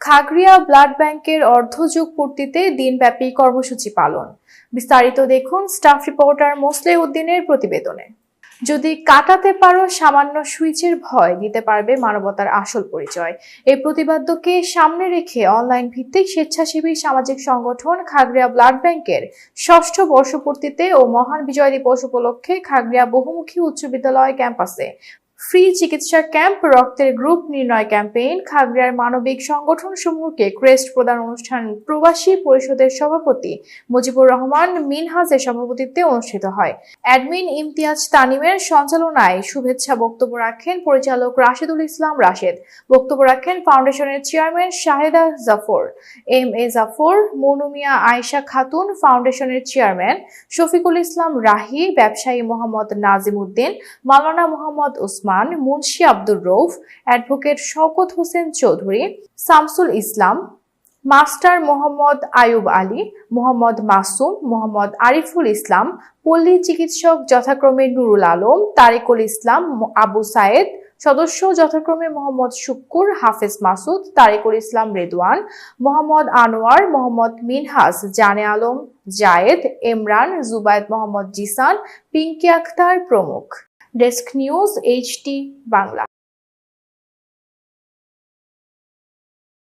Khagaria blood ব্যাংকের অর্ধযুগ পূর্তিতে দিনব্যাপী কর্মসূচি পালন। বিস্তারিত দেখুন স্টাফ রিপোর্টার মোসলে উদ্দিনের প্রতিবেদনে। যদি কাটাতে পারো সামান্য সুইচের ভয়, দিতে পারবে মানবতার আসল পরিচয়। এই প্রতিবাদ্যকে সামনে রেখে অনলাইন ভিত্তিক স্বেচ্ছাসেবী সামাজিক সংগঠন খাগড়িয়া ব্লাড ব্যাংকের ষষ্ঠ বর্ষপূর্তিতে ও মহান বিজয় দিবস উপলক্ষে খাগড়িয়া বহুমুখী উচ্চ বিদ্যালয় ক্যাম্পাসে ফ্রি চিকিৎসা ক্যাম্প, রক্তের গ্রুপ নির্ণয় ক্যাম্পেইন খাগড়িয়ার মানবিক সংগঠন সমূহকে ক্রেস্ট প্রদান অনুষ্ঠান প্রবাসী পরিষদের সভাপতি মুজিবুর রহমান মিনহাজের সভাপতিত্বে অনুষ্ঠিত হয়। অ্যাডমিন ইমতিয়াজ তানিমের সঞ্চালনায় শুভেচ্ছা বক্তব্য রাখেন পরিচালক রাশেদুল ইসলাম রাশেদ। বক্তব্য রাখেন ফাউন্ডেশনের chairman Shaheda Jafar. M A Jafar Mounumia Ayesha Khatun ফাউন্ডেশনের চেয়ারম্যান, শফিকুল ইসলাম রাহি, ব্যবসায়ী মোহাম্মদ নাজিম উদ্দিন মাওলানা মোহাম্মদ ওসমান মুন্সি আব্দুর রৌফ অ্যাডভোকেট শওকত হোসেন চৌধুরী, শামসুল ইসলাম, মাস্টার মোহাম্মদ আয়ুব আলী, মোহাম্মদ মাসুম, মোহাম্মদ আরিফুল ইসলাম, পল্লী চিকিৎসক যথাক্রমে নুরুল আলম, তারেকুল ইসলাম আবু সায়েদ, সদস্য যথাক্রমে মোহাম্মদ শুক্কুর, হাফেজ মাসুদ, তারেকুল ইসলাম রেদওয়ান, মোহাম্মদ আনোয়ার, মোহাম্মদ মিনহাজ, জানে আলম, জায়েদ এমরান জুবায়েদ মোহাম্মদ জিসান, পিঙ্কি আখতার প্রমুখ। Desk news HT Bangla.